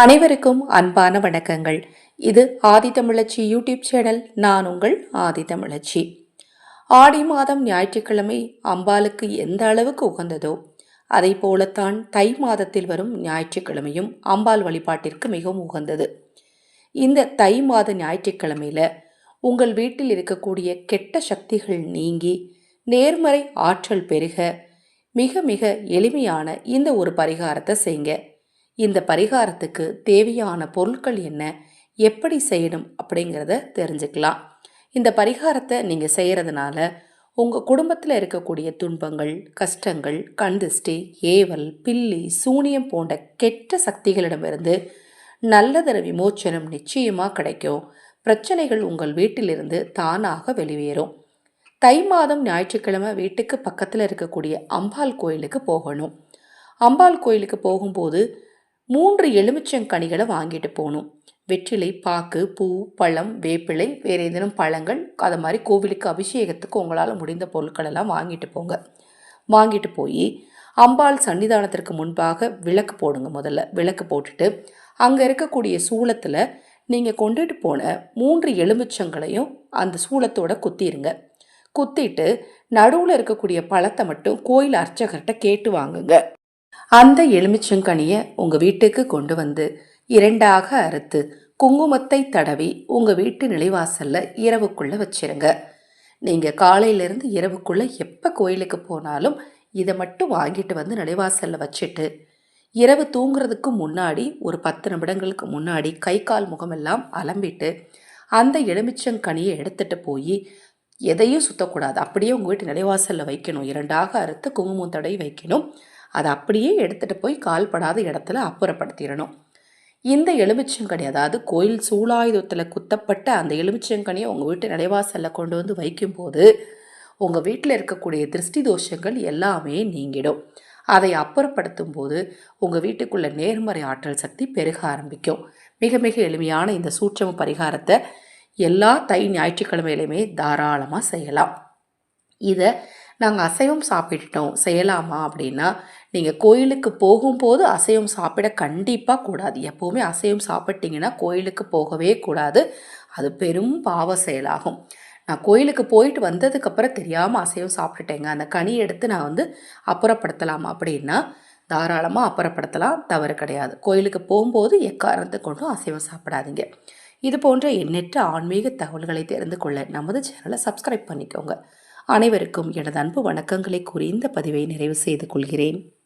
அனைவருக்கும் அன்பான வணக்கங்கள். இது ஆதி தமிழச்சி யூடியூப் சேனல் நான் உங்கள் ஆதி தமிழச்சி. ஆடி மாதம் ஞாயிற்றுக்கிழமை அம்பாளுக்கு எந்த அளவுக்கு உகந்ததோ அதை போலத்தான் தை மாதத்தில் வரும் ஞாயிற்றுக்கிழமையும் அம்பாள் வழிபாட்டிற்கு மிகவும் உகந்தது. இந்த தை மாத ஞாயிற்றுக்கிழமையில உங்கள் வீட்டில் இருக்கக்கூடிய கெட்ட சக்திகள் நீங்கி நேர்மறை ஆற்றல் பெருக மிக மிக எளிமையான இந்த ஒரு பரிகாரத்தை செய்ங்க. இந்த பரிகாரத்துக்கு தேவையான பொருட்கள் என்ன எப்படி செய்யணும் அப்படிங்கிறத தெரிஞ்சுக்கலாம். இந்த பரிகாரத்தை நீங்கள் செய்கிறதுனால உங்கள் குடும்பத்தில் இருக்கக்கூடிய துன்பங்கள் கஷ்டங்கள் கண்திஷ்டி ஏவல் பில்லி சூனியம் போன்ற கெட்ட சக்திகளிடமிருந்து நல்லதர விமோச்சனம் நிச்சயமாக கிடைக்கும். பிரச்சனைகள் உங்கள் வீட்டிலிருந்து தானாக வெளியேறும். தை மாதம் ஞாயிற்றுக்கிழமை வீட்டுக்கு பக்கத்தில் இருக்கக்கூடிய அம்பாள் கோயிலுக்கு போகணும். அம்பாள் கோயிலுக்கு போகும்போது மூன்று எலுமிச்சங்கனிகளை வாங்கிட்டு போகணும். வெற்றிலை பாக்கு பூ பழம் வேப்பிலை வேறு ஏதேனும் பழங்கள் அது மாதிரி கோவிலுக்கு அபிஷேகத்துக்கு உங்களால் முடிந்த பொருட்கள் எல்லாம் வாங்கிட்டு போங்க. வாங்கிட்டு போய் அம்பாள் சன்னிதானத்திற்கு முன்பாக விளக்கு போடுங்க முதல்ல. விளக்கு போட்டுட்டு அங்கே இருக்கக்கூடிய சூளத்தில் நீங்கள் கொண்டுட்டு போன மூன்று எலுமிச்சங்களையும் அந்த சூளத்தோட குத்திடுங்க குத்திட்டு நடுவில் இருக்கக்கூடிய பழத்தை மட்டும் கோயில் அர்ச்சகர்கிட்ட கேட்டு வாங்குங்க. அந்த எலுமிச்சங்கனியை உங்கள் வீட்டுக்கு கொண்டு வந்து இரண்டாக அறுத்து குங்குமத்தை தடவி உங்கள் வீட்டு நிலைவாசலில் இரவுக்குள்ளே வச்சிருங்க. நீங்கள் காலையிலேருந்து இரவுக்குள்ளே எப்போ கோயிலுக்கு போனாலும் இதை மட்டும் வாங்கிட்டு வந்து நிலைவாசலில் வச்சுட்டு இரவு தூங்குறதுக்கு முன்னாடி ஒரு பத்து நிமிடங்களுக்கு முன்னாடி கை கால் முகமெல்லாம் அலம்பிட்டு அந்த எலுமிச்சங்கனியை எடுத்துகிட்டு போய் எதையும் சுத்தக்கூடாது. அப்படியே உங்கள் வீட்டு நிலைவாசலில் வைக்கணும். இரண்டாக அறுத்து குங்குமம் தடவி வைக்கணும். அதை அப்படியே எடுத்துகிட்டு போய் கால்படாத இடத்துல அப்புறப்படுத்திடணும் இந்த எலுமிச்சங்கனி அதாவது கோயில் சூலாயுதத்தில் குத்தப்பட்ட அந்த எலுமிச்சங்கனியை உங்கள் வீட்டு நிலைவாசலில் கொண்டு வந்து வைக்கும்போது உங்கள் வீட்டில் இருக்கக்கூடிய திருஷ்டி தோஷங்கள் எல்லாமே நீங்கிடும். அதை அப்புறப்படுத்தும் போது உங்கள் வீட்டுக்குள்ள நேர்மறை ஆற்றல் சக்தி பெருக ஆரம்பிக்கும். மிக மிக எளிமையான இந்த சூட்சம பரிகாரத்தை எல்லா தை ஞாயிற்றுக்கிழமையிலையுமே தாராளமாக செய்யலாம். இதை நாங்கள் அசைவம் சாப்பிட்டுட்டோம். செய்யலாமா அப்படின்னா நீங்கள் கோயிலுக்கு போகும்போது அசைவம் சாப்பிட கண்டிப்பாக கூடாது. எப்போவுமே அசைவம் சாப்பிட்டீங்கன்னா கோயிலுக்கு போகவே கூடாது. அது பெரும் பாவ செயலாகும். நான் கோயிலுக்கு போயிட்டு வந்ததுக்கப்புறம் தெரியாமல் அசைவம் சாப்பிட்டுட்டேங்க. அந்த கனி எடுத்து நான் வந்து அப்புறப்படுத்தலாம் அப்படின்னா தாராளமாக அப்புறப்படுத்தலாம். தவறு கிடையாது. கோயிலுக்கு போகும்போது எக்காரணத்தை கொண்டும் அசைவம் சாப்பிடாதீங்க. இது போன்ற எண்ணற்ற ஆன்மீக தகவல்களை தெரிந்து கொள்ள நமது சேனலை சப்ஸ்கிரைப் பண்ணிக்கோங்க. அனைவருக்கும் எனது அன்பு வணக்கங்களை கூறி இந்த பதிவை நிறைவு செய்து கொள்கிறேன்.